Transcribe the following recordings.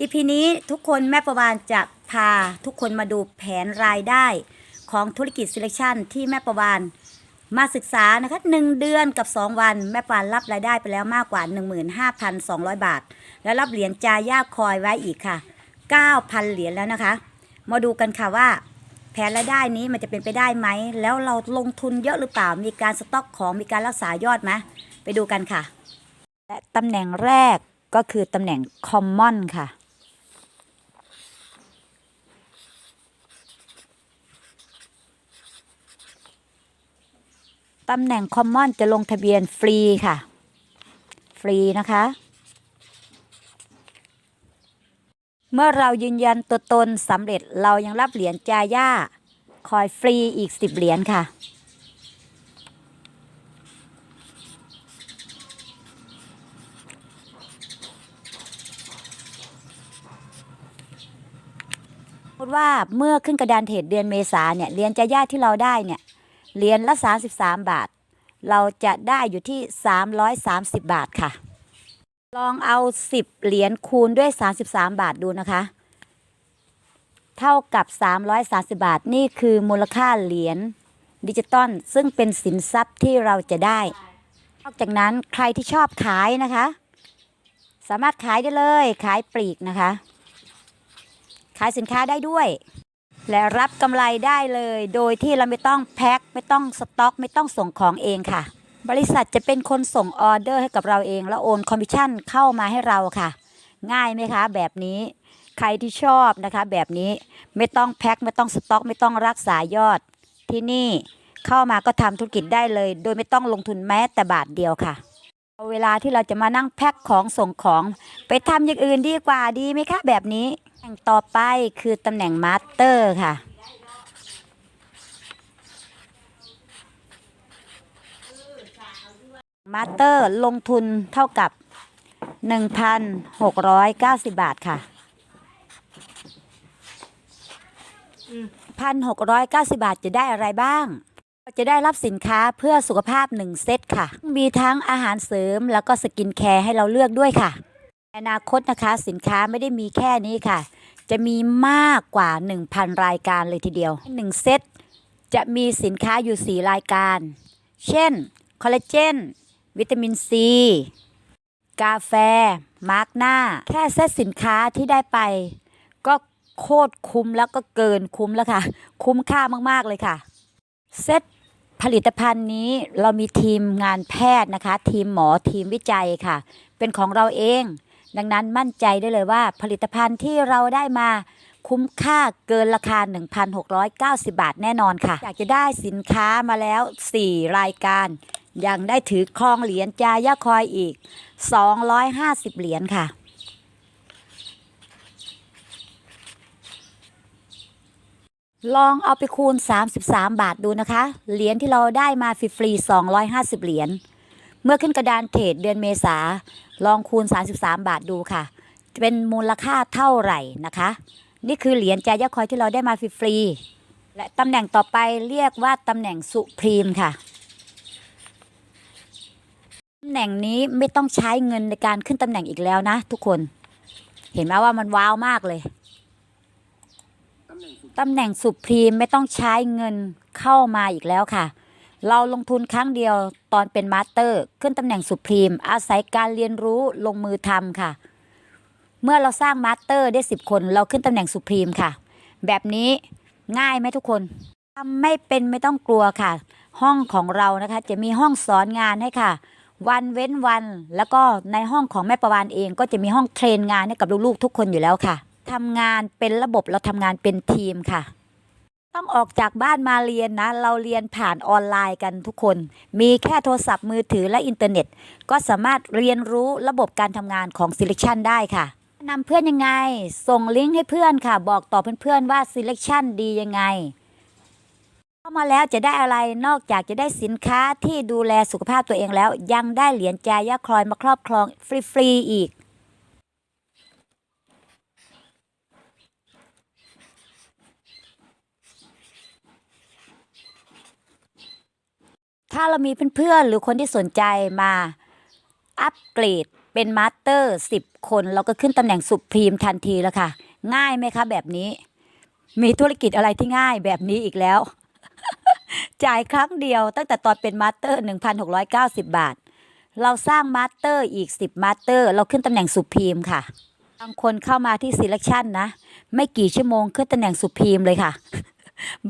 อีพีนี้ทุกคนแม่ประวานจะพาทุกคนมาดูแผนรายได้ของธุรกิจ selection ที่แม่ประวานมาศึกษานะคะหนึ่งเดือนกับ 2 วัน แม่ประวานรับรายได้ไปแล้วมากกว่า 15,200 บาท แล้วรับเหรียญจาย่าคอยไว้อีกค่ะ 9,000 เหรียญแล้วนะคะ มาดูกันค่ะว่า แผนรายได้นี้มันจะเป็นไปได้ไหม แล้วเราลงทุนเยอะหรือเปล่า มีการสต็อกของมีการรักษายอดไหมไปดูกันค่ะ และตำแหน่งแรก ก็คือตำแหน่ง Common ค่ะ ตำแหน่ง Common จะลงทะเบียนฟรีค่ะ ฟรีนะคะ เมื่อเรายืนยันตัวตนสำเร็จเรายังรับเหรียญจาย่าคอยฟรีอีก 10 เหรียญค่ะ ว่าเมื่อขึ้นกระดานเทรดเดือนเมษาเนี่ยเหรียญจาย่าที่เราได้เนี่ยเหรียญละ33 บาท เราจะได้อยู่ที่ 330 บาทค่ะ ลองเอา 10 เหรียญคูณด้วย 33 บาทดูนะคะ เท่ากับ 330 บาทนี่คือมูลค่าเหรียญดิจิตอลซึ่งเป็นสินทรัพย์ที่เราจะได้ นอกจากนั้นใครที่ชอบขายนะคะ สามารถขายได้เลยขายปลีกนะคะายสินค้าได้ด้วย และรับกำไรได้เลย โดยที่เราไม่ต้องแพ็คไม่ต้องสต็อก ไม่ต้องส่งของเองค่ะ บริษัทจะเป็นคนส่งออเดอร์ให้กับเราเอง แล้วโอนคอมมิชชั่นเข้ามาให้เราค่ะ ง่ายไหมคะ แบบนี้ใครที่ชอบนะคะ แบบนี้ไม่ต้องแพ็คไม่ต้องสต็อก ไม่ต้องรักษายอด ที่นี่เข้ามาก็ทำธุรกิจได้เลย โดยไม่ต้องลงทุนแม้แต่บาทเดียวค่ะเวลาที่เราจะมานั่งแพ็คของส่งของ ไปทำอย่างอื่นดีกว่าดีไหมคะ แบบนี้ แห่งต่อไปคือตำแหน่งมาสเตอร์ค่ะ มาสเตอร์ลงทุนเท่ากับ 1,690 บาทค่ะ 1,690 บาทจะได้อะไรบ้าง จะได้รับสินค้าเพื่อสุขภาพ 1 เซตค่ะ มีทั้งอาหารเสริมแล้วก็สกินแคร์ให้เราเลือกด้วยค่ะ อนาคตนะคะสินค้าไม่ได้มีแค่นี้ค่ะ จะมีมากกว่า 1,000 รายการเลยทีเดียว 1 เซตจะมีสินค้าอยู่ 4 รายการ เช่น คอลลาเจน วิตามินซี กาแฟ มาร์กหน้า แค่เซตสินค้าที่ได้ไป ก็โคตรคุ้มแล้วก็เกินคุ้มแล้วค่ะ คุ้มค่ามากๆเลยค่ะ เซตผลิตภัณฑ์นี้เรามีทีมงานแพทย์นะคะ ทีมหมอทีมวิจัยค่ะ เป็นของเราเอง ดังนั้นมั่นใจได้เลยว่าผลิตภัณฑ์ที่เราได้มาคุ้มค่าเกินราคา 1,690 บาทแน่นอนค่ะ อยากจะได้สินค้ามาแล้ว 4 รายการ ยังได้ถือครองเหรียญจายาคอยอีก 250 เหรียญค่ะ ลองเอาไปคูณ 33 บาทดูนะคะ เหรียญที่เราได้มาฟรีๆ250 เหรียญ เมื่อขึ้นกระดานเทรดเดือนเมษา ลองคูณ 33 บาทดูค่ะ เป็นมูลค่าเท่าไหร่นะคะ นี่คือเหรียญจายาคอยที่เราได้มาฟรีๆและตำแหน่งต่อไปเรียกว่าตำแหน่งสุพรีมค่ะตำแหน่งนี้ไม่ต้องใช้เงินในการขึ้นตำแหน่งอีกแล้วนะ ทุกคน เห็นไหมว่ามันว้าวมากเลยตำแหน่งสุพรีมไม่ต้องใช้เงินเข้ามาอีกแล้วค่ะ เราลงทุนครั้งเดียวตอนเป็นมาสเตอร์ ขึ้นตำแหน่งสุพรีม อาศัยการเรียนรู้ลงมือทำค่ะ เมื่อเราสร้างมาสเตอร์ได้ 10 คน เราขึ้นตำแหน่งสุพรีมค่ะ แบบนี้ง่ายไหมทุกคนทำไม่เป็นไม่ต้องกลัวค่ะ ห้องของเรานะคะ จะมีห้องสอนงานให้ค่ะ วันเว้นวัน แล้วก็ในห้องของแม่ประวานเองก็จะมีห้องเทรนงานให้กับลูกๆทุกคนอยู่แล้วค่ะทำงานเป็นระบบเราทำงานเป็นทีมค่ะ ต้องออกจากบ้านมาเรียนนะ เราเรียนผ่านออนไลน์กันทุกคน มีแค่โทรศัพท์มือถือและอินเทอร์เน็ต ก็สามารถเรียนรู้ระบบการทำงานของ Selection ได้ค่ะนำเพื่อนยังไง ส่งลิงก์ให้เพื่อนค่ะ บอกต่อเพื่อนๆว่า Selection ดียังไง เข้ามาแล้วจะได้อะไรนอกจากจะได้สินค้าที่ดูแลสุขภาพตัวเองแล้ว ยังได้เหรียญจายาคลอยมาครอบครองฟรีๆอีก ถ้าเรามีเพื่อนๆ หรือคนที่สนใจมาอัปเกรดเป็นมาสเตอร์สิบคน เราก็ขึ้นตำแหน่งสุพรีมทันทีแล้วค่ะ ง่ายไหมคะแบบนี้ มีธุรกิจอะไรที่ง่ายแบบนี้อีกแล้ว จ่ายครั้งเดียวตั้งแต่ตอนเป็นมาสเตอร์ 1,690 บาท เราสร้างมาสเตอร์อีก 10 มาสเตอร์ เราขึ้นตำแหน่งสุพรีมค่ะบางคนเข้ามาที่ selection นะ ไม่กี่ชั่วโมงขึ้นตำแหน่งสุพรีมเลยค่ะ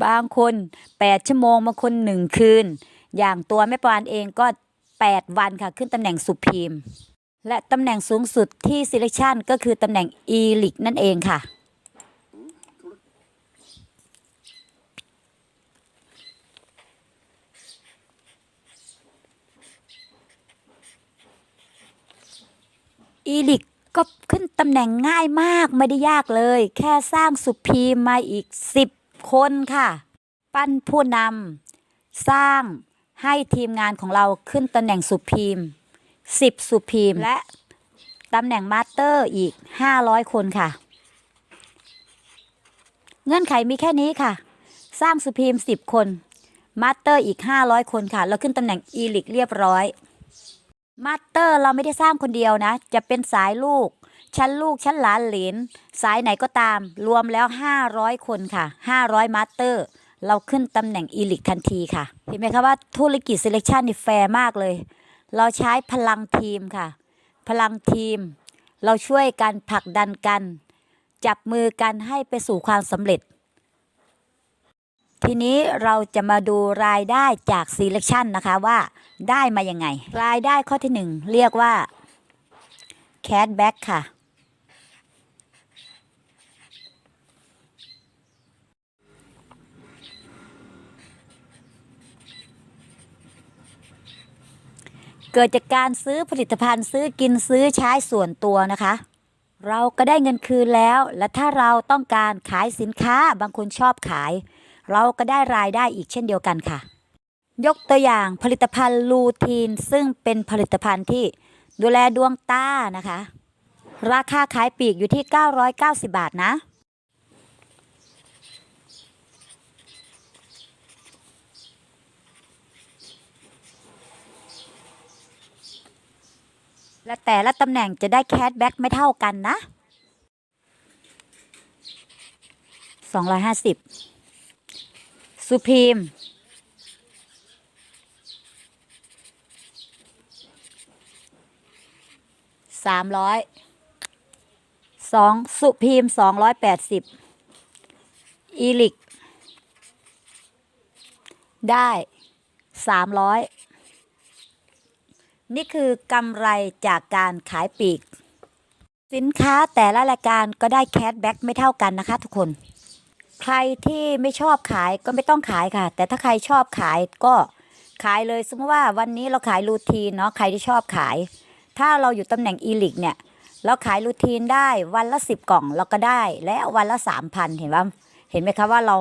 บางคน 8 ชั่วโมงบางคน 1 คืน อย่างตัวแม่ปานเองก็ 8 วันค่ะ ขึ้นตำแหน่งสุพีม และตำแหน่งสูงสุดที่ selection ก็คือตำแหน่ง e l i g นั่นเองค่ะ อีลิกก็ขึ้นตำแหน่งง่ายมากไม่ได้ยากเลย แค่สร้างสุพีมมาอีก 10 คนค่ะ ปั้นผู้นำสร้าง ให้ทีมงานของเราขึ้นตำแหน่งสุพีม10 สุพีมและตำแหน่งมาสเตอร์อีก 500 คนค่ะ เงื่อนไขมีแค่นี้ค่ะ สร้างสุพีม10 คนมาสเตอร์อีก 500 คนค่ะแล้วขึ้นตำแหน่งอีลิกเรียบร้อยมาสเตอร์เราไม่ได้สร้างคนเดียวนะ จะเป็นสายลูก ชั้นลูกชั้นหลานเหลนสายไหนก็ตาม รวมแล้ว 500 คนค่ะ 500มาสเตอร์ เราขึ้นตำแหน่งอีลิกทันทีค่ะ เห็นไหมคะว่าธุรกิจ selection นี่แฟร์มากเลย เราใช้พลังทีมค่ะ พลังทีม เราช่วยกันผลักดันกัน จับมือกันให้ไปสู่ความสำเร็จ ทีนี้เราจะมาดูรายได้จาก selection นะคะว่าได้มายังไง รายได้ข้อที่หนึ่งเรียกว่า cashback ค่ะ เกิดจากการซื้อผลิตภัณฑ์ซื้อกินซื้อใช้ส่วนตัวนะคะ เราก็ได้เงินคืนแล้ว และถ้าเราต้องการขายสินค้าบางคนชอบขาย เราก็ได้รายได้อีกเช่นเดียวกันค่ะ ยกตัวอย่างผลิตภัณฑ์ลูทีน ซึ่งเป็นผลิตภัณฑ์ที่ดูแลดวงตานะคะ ราคาขายปลีกอยู่ที่ 990 บาทนะ และแต่ละตำแหน่งจะได้แคชแบ็กไม่เท่ากันนะ 250สุพีมสามร้อยสองสุพีมสองร้อยแปดสิบอีลิก ได้สามร้อย นี่คือกำไรจากการขายปลีก สินค้าแต่ละรายการก็ได้แคชแบ็กไม่เท่ากันนะคะ ทุกคน ใครที่ไม่ชอบขายก็ไม่ต้องขายค่ะ แต่ถ้าใครชอบขายก็ขายเลย สมมติว่าวันนี้เราขายรูทีนเนาะใครที่ชอบขาย ถ้าเราอยู่ตำแหน่งอีลิกเนี่ย เราขายรูทีนได้วันละสิบกล่องเราก็ได้และวันละสามพันเห็นว่าเห็นไหมคะว่าเรา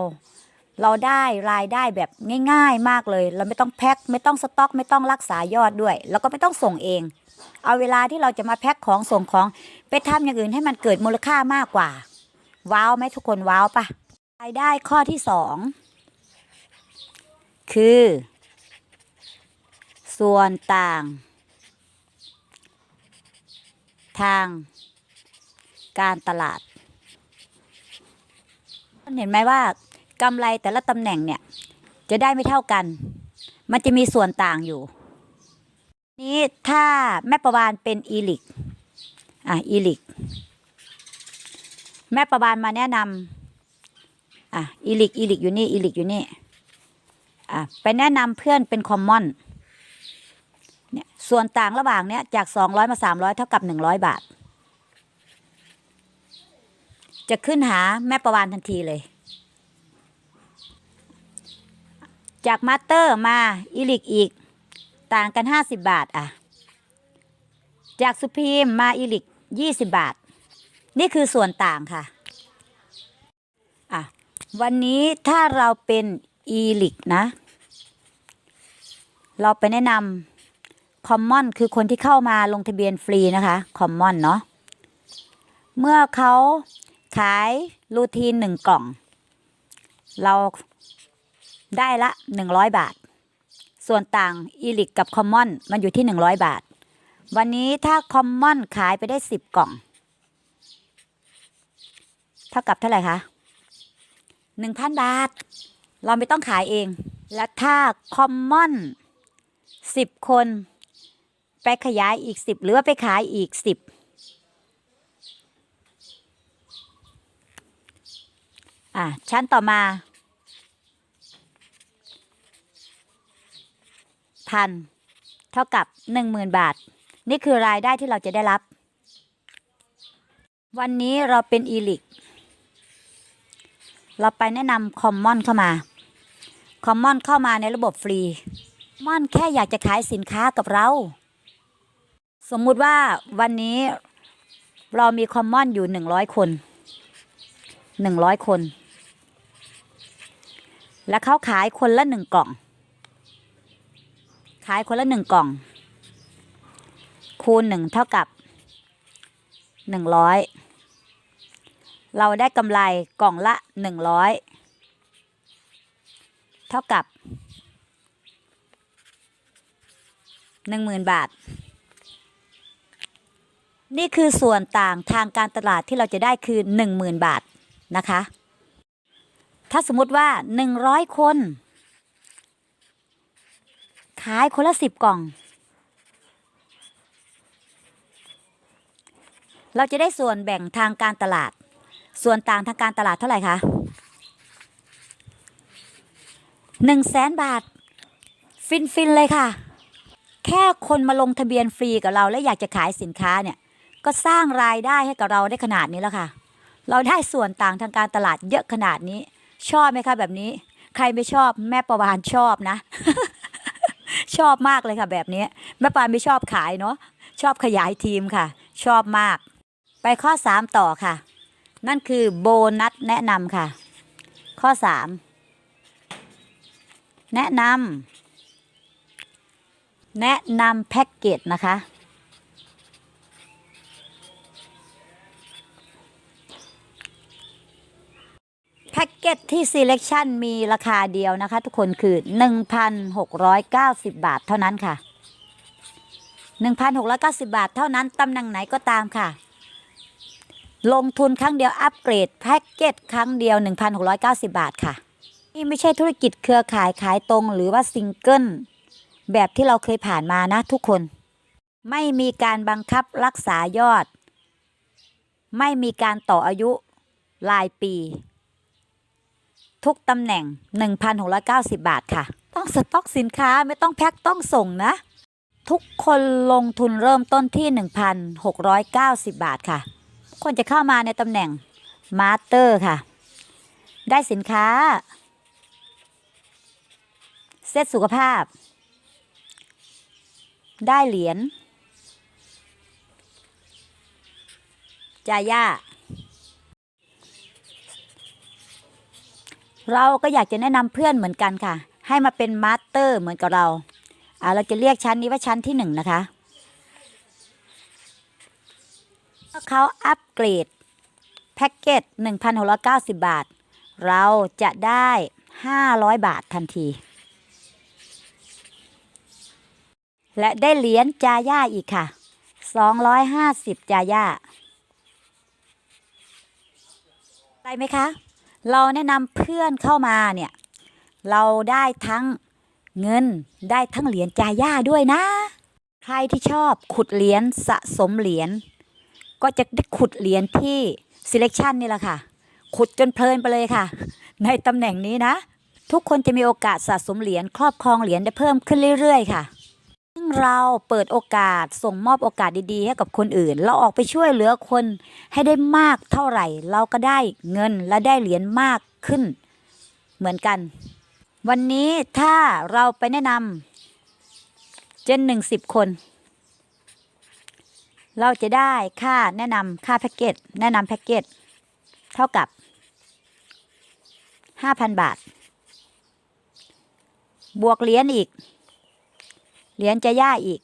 เราได้รายได้แบบง่าย ๆมากเลย เราไม่ต้องแพ็คไม่ต้องสต็อก ไม่ต้องรักษายอดด้วย แล้วก็ไม่ต้องส่งเอง เอาเวลาที่เราจะมาแพ็คของส่งของไปทำอย่างอื่นให้มันเกิดมูลค่ามากกว่า ว้าวไหมทุกคนว้าวปะรายได้ข้อที่สองคือ ส่วนต่าง ทาง การตลาด เห็นไหมว่า กำไรแต่ละตำแหน่งเนี่ย จะได้ไม่เท่ากัน มันจะมีส่วนต่างอยู่ นี้ถ้าแม่ประวานเป็นอีลิก อะอีลิก แม่ประวานมาแนะนำอะอีลิกอีลิกอยู่นี่อีลิกอยู่นี่อะไปแนะนำเพื่อนเป็นคอมมอนเนี่ยส่วนต่างระหว่างเนี้ยจาก 200 มา 300 เท่ากับ 100 บาท จะขึ้นหาแม่ประวานทันทีเลย จากมาสเตอร์มาอีลิกอีก ต่างกัน 50 บาทอะ จากสุพีมมาอีลิก 20 บาท นี่คือส่วนต่างค่ะอะ วันนี้ถ้าเราเป็นอีลิกนะ เราไปแนะนำคอมมอนคือคนที่เข้ามาลงทะเบียนฟรีนะคะคอมมอนเนาะเมื่อเขาขายรูทีนหนึ่งกล่อง เรา ได้ละหนึ่งร้อยบาท ส่วนต่างอีลิกกับคอมมอนมันอยู่ที่หนึ่งร้อยบาท วันนี้ถ้าคอมมอนขายไปได้สิบกล่อง เท่ากับเท่าไหร่คะหนึ่งพันบาท เราไม่ต้องขายเอง และถ้าคอมมอนสิบคน ไปขยายอีกสิบหรือว่าไปขายอีกสิบอะชั้นต่อมา พันเท่ากับหนึ่งหมื่นบาท นี่คือรายได้ที่เราจะได้รับ วันนี้เราเป็นอีลิก เราไปแนะนำคอมมอนเข้ามา คอมมอนเข้ามาในระบบฟรี มอนแค่อยากจะขายสินค้ากับเรา สมมุติว่าวันนี้เรามีคอมมอนอยู่หนึ่งร้อยคนหนึ่งร้อยคน และเขาขายคนละหนึ่งกล่อง ขายคนละหนึ่งกล่อง คูณหนึ่งเท่ากับหนึ่งร้อยเราได้กำไรกล่องละหนึ่งร้อยเท่ากับหนึ่งหมื่นบาท นี่คือส่วนต่างทางการตลาดที่เราจะได้คือหนึ่งหมื่นบาทนะคะ ถ้าสมมติว่าหนึ่งร้อยคน ขายคนละสิบกล่อง เราจะได้ส่วนแบ่งทางการตลาด ส่วนต่างทางการตลาดเท่าไหร่คะหนึ่งแสนบาท ฟินฟินๆเลยค่ะ แค่คนมาลงทะเบียนฟรีกับเราและอยากจะขายสินค้าเนี่ย ก็สร้างรายได้ให้กับเราได้ขนาดนี้แล้วค่ะ เราได้ส่วนต่างทางการตลาดเยอะขนาดนี้ ชอบไหมคะแบบนี้ ใครไม่ชอบแม่ประวานชอบนะ ชอบมากเลยค่ะ แบบนี้แม่ปานไม่ชอบขายเนาะชอบขยายทีมค่ะ ชอบมาก ไปข้อ 3 ต่อค่ะ นั่นคือโบนัสแนะนำค่ะ ข้อ 3 แนะนำแนะนำแพ็กเกจนะคะ แพ็กเกจที่ Selection มีราคาเดียวนะคะ ทุกคนคือ 1,690 บาทเท่านั้นค่ะ 1,690 บาทเท่านั้นตำแหน่งไหนก็ตามค่ะ ลงทุนครั้งเดียวอัปเกรดแพ็กเกจครั้งเดียว 1,690 บาทค่ะ นี่ไม่ใช่ธุรกิจเครือข่ายขายตรงหรือว่าซิงเกิลแบบที่เราเคยผ่านมานะทุกคน ไม่มีการบังคับรักษายอด ไม่มีการต่ออายุรายปี ทุกตำแหน่ง 1,690 บาทค่ะ ต้องสต็อกสินค้าไม่ต้องแพ็คต้องส่งนะ ทุกคนลงทุนเริ่มต้นที่ 1,690 บาทค่ะ คนจะเข้ามาในตำแหน่งมาสเตอร์ค่ะ ได้สินค้า เซตสุขภาพ ได้เหรียญจาย่า เราก็อยากจะแนะนำเพื่อนเหมือนกันค่ะ ให้มาเป็นมาสเตอร์เหมือนกับเราอ่าเราจะเรียกชั้นนี้ว่าชั้นที่หนึ่งนะคะถ้าเขาอัปเกรดแพ็กเกจ1,690 บาท เราจะได้ 500 บาททันที และได้เหรียญจาย่าอีกค่ะ 250 จาย่าได้ไหมคะ เราแนะนำเพื่อนเข้ามาเนี่ยเราได้ทั้งเงินได้ทั้งเหรียญจาย่าด้วยนะ ใครที่ชอบขุดเหรียญสะสมเหรียญก็จะได้ขุดเหรียญที่ selection นี่แหละค่ะ ขุดจนเพลินไปเลยค่ะ ในตำแหน่งนี้นะ ทุกคนจะมีโอกาสสะสมเหรียญครอบครองเหรียญได้เพิ่มขึ้นเรื่อยๆค่ะ เราเปิดโอกาสส่งมอบโอกาสดีๆ ให้กับคนอื่น เราออกไปช่วยเหลือคนให้ได้มากเท่าไหร่ เราก็ได้เงินและได้เหรียญมากขึ้น เหมือนกัน วันนี้ถ้าเราไปแนะนำเจนหนึ่งสิบคน เราจะได้ค่าแนะนำค่าแพ็กเกจแนะนำแพ็กเกจเท่ากับ5,000บาท บวกเหรียญอีก เหรียญจะย่าอีก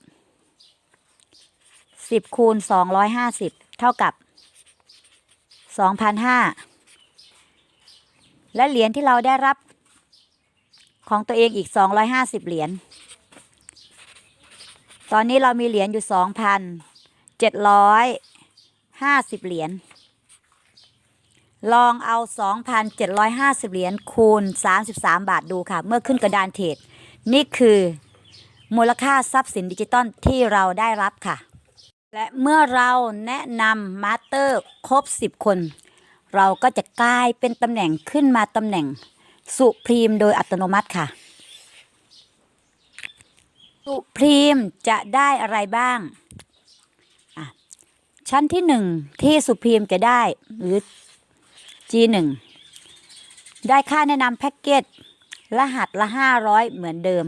10คูณ250เท่ากับ2,500และเหรียญที่เราได้รับของตัวเองอีก250เหรียญ ตอนนี้เรามีเหรียญอยู่สองพันเจ็ดร้อยห้าสิบเหรียญ ลองเอาสองพันเจ็ดร้อยห้าสิบเหรียญคูณสามสิบสามบาทดูค่ะ เมื่อขึ้นกระดานเทรดนี่คือ มูลค่าทรัพย์สินดิจิตอลที่เราได้รับค่ะ และเมื่อเราแนะนำมาสเตอร์ครบ 10 คน เราก็จะกลายเป็นตำแหน่งขึ้นมาตำแหน่งสุพรีมโดยอัตโนมัติค่ะ สุพรีมจะได้อะไรบ้างอะชั้นที่หนึ่งที่สุพรีมจะได้หรือ G1 ได้ค่าแนะนำแพ็กเกจรหัสละ 500 เหมือนเดิม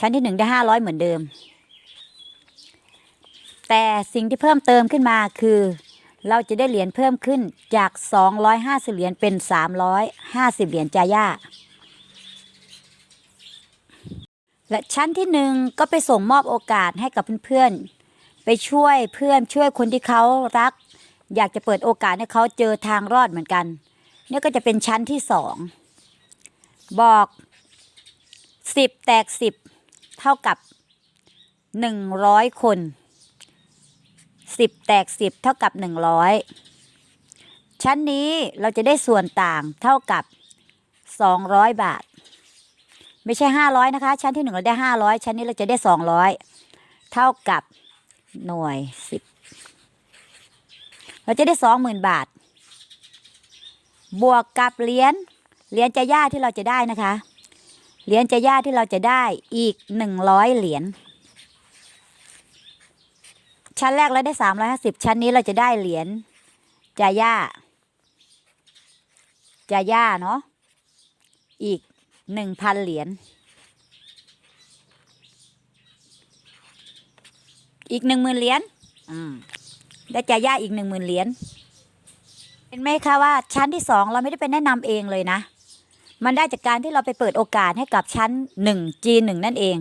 ชั้นที่หนึ่งได้500เหมือนเดิม แต่สิ่งที่เพิ่มเติมขึ้นมาคือ เราจะได้เหรียญเพิ่มขึ้นจาก250เหรียญเป็น350เหรียญจาย่าและชั้นที่หนึ่งก็ไปส่งมอบโอกาสให้กับเพื่อนๆ ไปช่วยเพื่อนช่วยคนที่เขารัก อยากจะเปิดโอกาสให้เขาเจอทางรอดเหมือนกันนี่ก็จะเป็นชั้นที่สอง บอกสิบแตกสิบ เท่ากับหนึ่งร้อยคนสิบแตกสิบเท่ากับหนึ่งร้อยชั้นนี้เราจะได้ส่วนต่างเท่ากับสองร้อยบาท ไม่ใช่ห้าร้อยนะคะ ชั้นที่หนึ่งเราได้ห้าร้อยชั้นนี้เราจะได้สองร้อยเท่ากับหน่วยสิบเราจะได้สองหมื่นบาท บวกกับเหรียญเหรียญจะย่าที่เราจะได้นะคะ เหรียญจะย่าที่เราจะได้อีกหนึ่งร้อยเหรียญชั้นแรกเราได้สามร้อยห้าสิบชั้นนี้เราจะได้เหรียญจาย่าจาย่าเนาะอีกหนึ่งพันเหรียญอีกหนึ่งหมื่นเหรียญได้จ่ายย่าอีกหนึ่งหมื่นเหรียญเห็นไหมคะว่าชั้นที่สองเราไม่ได้ไปแนะนำเองเลยนะ มันได้จากการที่เราไปเปิดโอกาสให้กับชั้นหนึ่ง G1 นั่นเอง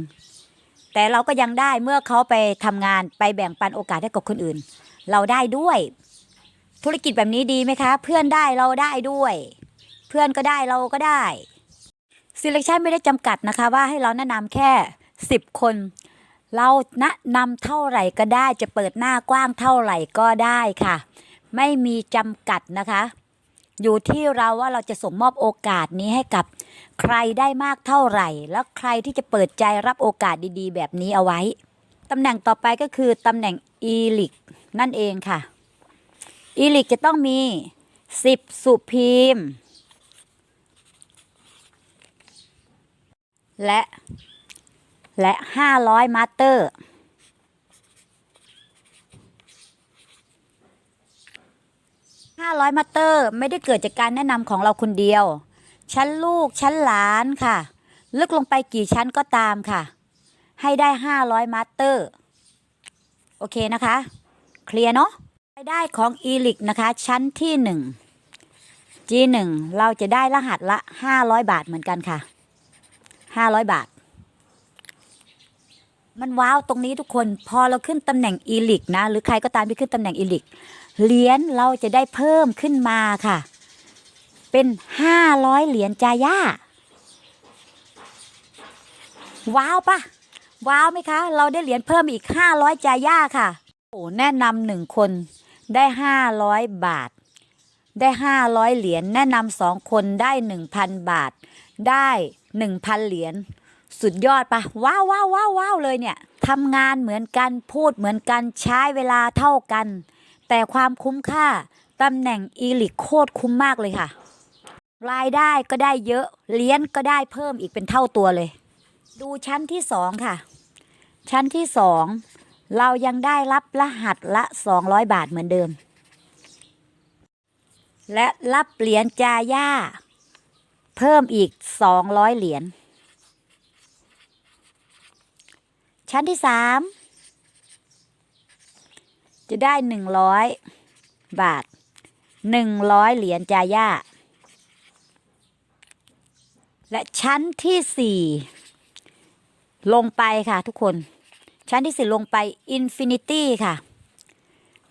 แต่เราก็ยังได้เมื่อเขาไปทำงานไปแบ่งปันโอกาสให้กับคนอื่น เราได้ด้วย ธุรกิจแบบนี้ดีไหมคะ เพื่อนได้เราได้ด้วย เพื่อนก็ได้เราก็ได้ selection ไม่ได้จำกัดนะคะว่าให้เราแนะนำแค่ 10 คน เราแนะนำเท่าไหร่ก็ได้จะเปิดหน้ากว้างเท่าไหร่ก็ได้ค่ะ ไม่มีจำกัดนะคะ อยู่ที่เราว่าเราจะส่งมอบโอกาสนี้ให้กับใครได้มากเท่าไหร่ แล้วใครที่จะเปิดใจรับโอกาสดีๆ แบบนี้เอาไว้ตำแหน่งต่อไปก็คือตำแหน่งอีลิกนั่นเองค่ะอีลิกจะต้องมี 10 สุพีม และ และ 500 มาสเตอร์ 500มาเตอร์ไม่ได้เกิดจากการแนะนำของเราคนเดียว ชั้นลูกชั้นหลานค่ะ ลึกลงไปกี่ชั้นก็ตามค่ะ ให้ได้ 500มาเตอร์โอเคนะคะ เคลียร์เนาะรายได้ของอีลิกนะคะ ชั้นที่ 1 G1 เราจะได้รหัสละ 500 บาทเหมือนกันค่ะ 500 บาท มันว้าวตรงนี้ทุกคนพอเราขึ้นตำแหน่งอีลิกนะ หรือใครก็ตามที่ขึ้นตำแหน่งอีลิก เหรียญเราจะได้เพิ่มขึ้นมาค่ะ เป็น500เหรียญจาย่าว้าวปะว้าวไหมคะ เราได้เหรียญเพิ่มอีก500จาย่าค่ะโอ้แนะนำหนึ่งคนได้500บาท ได้500เหรียญแนะนำสองคนได้1,000บาท ได้1,000เหรียญสุดยอดปะว้าวว้าวว้าวว้าวเลยเนี่ยทำงานเหมือนกันพูดเหมือนกันใช้เวลาเท่ากัน แต่ความคุ้มค่าตำแหน่งอีลิกโคตรคุ้มมากเลยค่ะ รายได้ก็ได้เยอะเหรียญก็ได้เพิ่มอีกเป็นเท่าตัวเลย ดูชั้นที่สองค่ะ ชั้นที่สองเรายังได้รับรหัสละ 200 บาทเหมือนเดิม และรับเหรียญจาย่า เพิ่มอีก 200 เหรียญ ชั้นที่สาม จะได้หนึ่งร้อยบาทหนึ่งร้อยเหรียญจาย่า และชั้นที่สี่ลงไปค่ะทุกคน ชั้นที่สี่ลงไปอินฟินิตี้ค่ะ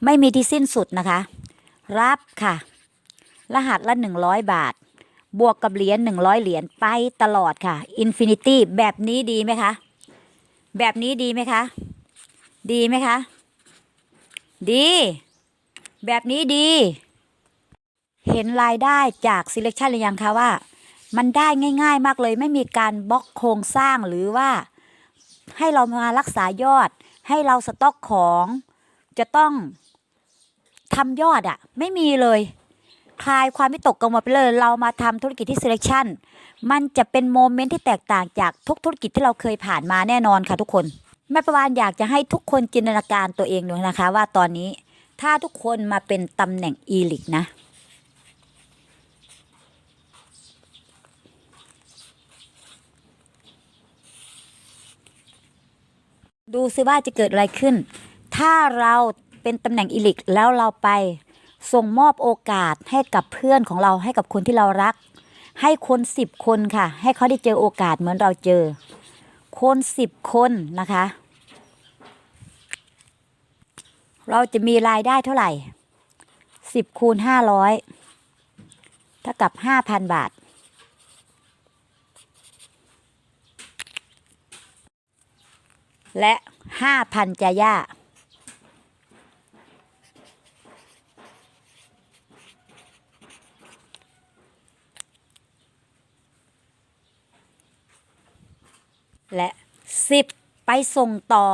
ไม่มีที่สิ้นสุดนะคะ รับค่ะ รหัสละหนึ่งร้อยบาท บวกกับเหรียญหนึ่งร้อยเหรียญไปตลอดค่ะอินฟินิตี้แบบนี้ดีไหมคะ แบบนี้ดีไหมคะ ดีไหมคะ ดี แบบนี้ดี เห็นรายได้จาก selection หรือยังคะว่า มันได้ง่าย ๆ มากเลย ไม่มีการบล็อกโครงสร้างหรือว่า ให้เรามารักษายอด ให้เราสต็อกของ จะต้องทำยอดอะไม่มีเลยคลายความวิตกกังวลไปเลย เรามาทำธุรกิจที่ selection มันจะเป็นโมเมนต์ที่แตกต่างจากทุกธุรกิจที่เราเคยผ่านมาแน่นอนค่ะทุกคน แม่ประวานอยากจะให้ทุกคนจินตนาการตัวเองดูนะคะ ว่าตอนนี้ถ้าทุกคนมาเป็นตำแหน่งอีลิกนะ ดูซิว่าจะเกิดอะไรขึ้น ถ้าเราเป็นตำแหน่งอีลิกแล้วเราไปส่งมอบโอกาสให้กับเพื่อนของเราให้กับคนที่เรารัก ให้คนสิบคนค่ะ ให้เขาได้เจอโอกาสเหมือนเราเจอ คนสิบคนนะคะ เราจะมีรายได้เท่าไหร่สิบคูณห้าร้อยเท่ากับห้าพันบาท และห้าพันจาย่า และสิบไปส่งต่อ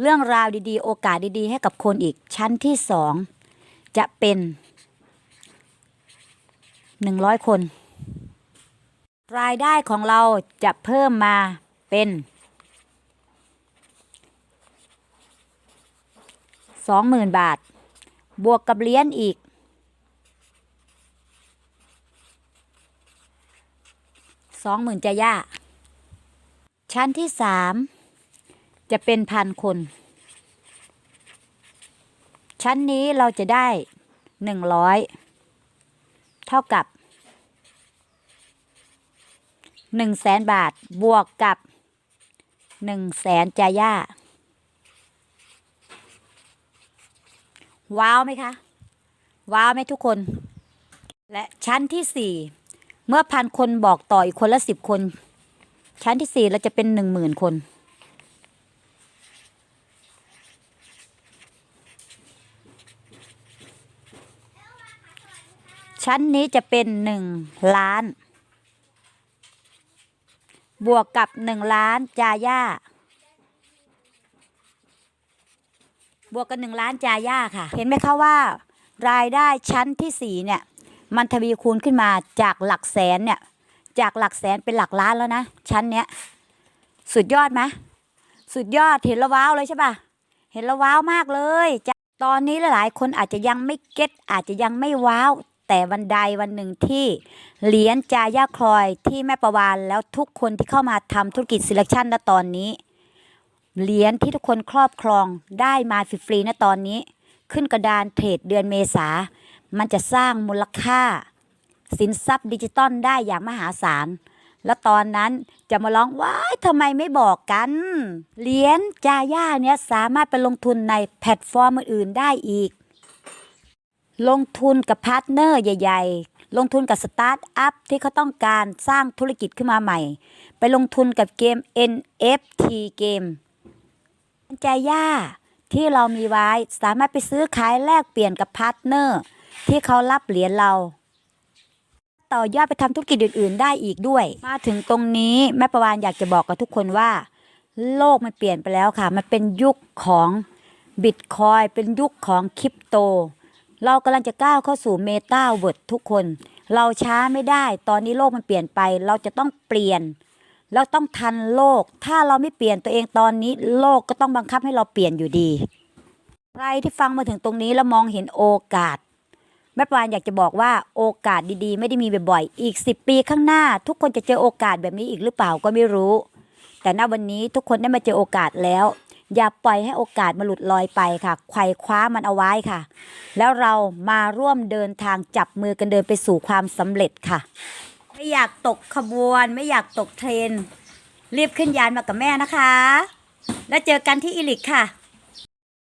เรื่องราวดีๆ โอกาสดีๆ ให้กับคนอีกชั้นที่สองจะเป็นหนึ่งร้อยคน รายได้ของเราจะเพิ่มมาเป็นสองหมื่นบาท บวกกับเหรียญอีกสองหมื่นจะย่า ชั้นที่สามจะเป็นพันคน ชั้นนี้เราจะได้หนึ่งร้อยเท่ากับหนึ่งแสนบาทบวกกับหนึ่งแสนจาย่า ว้าวไหมคะ ว้าวไหมทุกคน และชั้นที่สี่เมื่อพันคนบอกต่ออีกคนละสิบคน ชั้นที่สี่เราจะเป็นหนึ่งหมื่นคน ชั้นนี้จะเป็นหนึ่งล้าน บวกกับหนึ่งล้านจาย่าบวกกันหนึ่งล้านจาย่าค่ะ เห็นไหมคะว่า รายได้ชั้นที่สี่เนี่ย มันทวีคูณขึ้นมาจากหลักแสนเนี่ย จากหลักแสนเป็นหลักล้านแล้วนะชั้นเนี้ย สุดยอดไหมสุดยอดเห็นล้วว้าวเลยใช่ปะเห็นล้วว้าวมากเลยจะตอนนี้หลายๆคนอาจจะยังไม่เก็ตอาจจะยังไม่ว้าว แต่วันใดวันหนึ่งที่เหรียญจาย่าคลอยที่แม่ประวานแล้วทุกคนที่เข้ามาทำธุรกิจ selection ณตอนนี้เหรียญที่ทุกคนครอบครองได้มาฟรีๆณตอนนี้ ขึ้นกระดานเทรดเดือนเมษา มันจะสร้างมูลค่า สินทรัพย์ดิจิตอลได้อย่างมหาศาล แล้วตอนนั้นจะมาร้องว้ายทำไมไม่บอกกัน เหรียญจาย่าเนี่ยสามารถไปลงทุนในแพลตฟอร์มอื่นๆได้อีก ลงทุนกับพาร์ทเนอร์ใหญ่ ๆ ลงทุนกับสตาร์ทอัพที่เขาต้องการสร้างธุรกิจขึ้นมาใหม่ ไปลงทุนกับเกม NFT เกมจาย่าที่เรามีไว้สามารถไปซื้อขายแลกเปลี่ยนกับพาร์ทเนอร์ที่เขารับเหรียญเรา ต่อยอดไปทำธุรกิจอื่น ๆ ได้อีกด้วย มาถึงตรงนี้แม่ประวานอยากจะบอกกับทุกคนว่า โลกมันเปลี่ยนไปแล้วค่ะ มันเป็นยุคของบิตคอยเป็นยุคของคริปโต เรากำลังจะก้าวเข้าสู่เมตาเวิร์ดทุกคน เราช้าไม่ได้ ตอนนี้โลกมันเปลี่ยนไป เราจะต้องเปลี่ยนเราต้องทันโลก ถ้าเราไม่เปลี่ยนตัวเองตอนนี้ โลกก็ต้องบังคับให้เราเปลี่ยนอยู่ดี ใครที่ฟังมาถึงตรงนี้แล้วมองเห็นโอกาส แม่ปานอยากจะบอกว่าโอกาสดีๆ ไม่ได้มีบ่อยๆ อีก 10 ปีข้างหน้า ทุกคนจะเจอโอกาสแบบนี้อีกหรือเปล่าก็ไม่รู้ แต่ณวันนี้ทุกคนได้มาเจอโอกาสแล้ว อย่าปล่อยให้โอกาสมาหลุดลอยไปค่ะไขว่คว้ามันเอาไว้ค่ะ แล้วเรามาร่วมเดินทางจับมือกันเดินไปสู่ความสำเร็จค่ะ ไม่อยากตกขบวน ไม่อยากตกเทรนรีบขึ้นยานมากับแม่นะคะ แล้วเจอกันที่อิลิกค่ะ